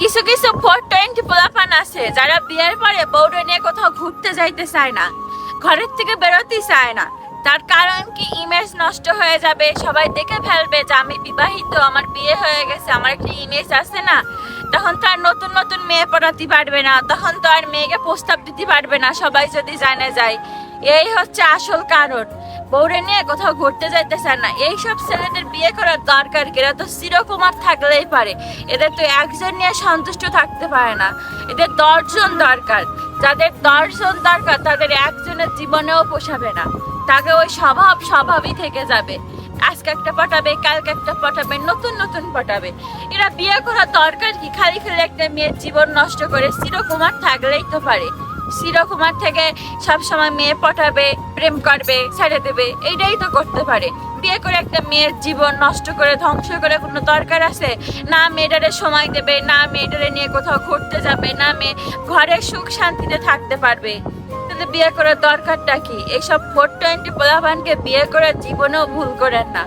কিছু কিছু four twenty পোলাপান আছে, যারা বিয়ের পরে বউরে নিয়ে কোথাও ঘুরতে যাইতে চায় না, ঘরের থেকে বেরোতেই চায় না। তার কারণ কি ইমেজ নষ্ট হয়ে যাবে, সবাই দেখে ফেলবে যে আমি বিবাহিত, আমার বিয়ে হয়ে গেছে, আমার একটা ইমেজ আছে না। তখন তো আর নতুন নতুন মেয়ে পড়াতে পারবে না, তখন তো আর মেয়েকে প্রস্তাব দিতে পারবে না, সবাই যদি জানে যায়। এই হচ্ছে আসল কারণ। বউরে নিয়ে কোথাও ঘুরতে যাইতে চায় না। এইসব ছেলেদের বিয়ে করার দরকার কি? এরা তো চিরকুমার থাকলেই পারে। এদের তো একজন নিয়ে সন্তুষ্ট থাকতে পারে না। এদের দশজন দরকার। যাদের দশজন দরকার, তাদের একজনের জীবনেও পোষাবে না। তাকে ওই স্বভাব স্বভাবই থেকে যাবে। আজকে একটা পটাবে, কালকে একটা পটাবে, নতুন নতুন পটাবে। এরা বিয়ে করার দরকার কি? খালি খালি একটা মেয়ের জীবন নষ্ট করে চিরকুমার থাকলেই তো পারে। চিরকুমার থেকে সব সময় মেয়ে পটাবে, প্রেম করবে, ছেড়ে দেবে, এইটাই তো করতে পারে। বিয়ে করে একটা মেয়ের জীবন নষ্ট করে, ধ্বংস করে কোনো দরকার আছে? না মেয়েটারে সময় দেবে, না মেয়েটারে নিয়ে কোথাও ঘুরতে যাবে, না মেয়ে ঘরে সুখ শান্তিতে থাকতে পারবে। তাহলে বিয়ে করার দরকারটা কি? এইসব ফোর টোয়েন্টি পোলাভানকে বিয়ে করে জীবনেও ভুল করেন না।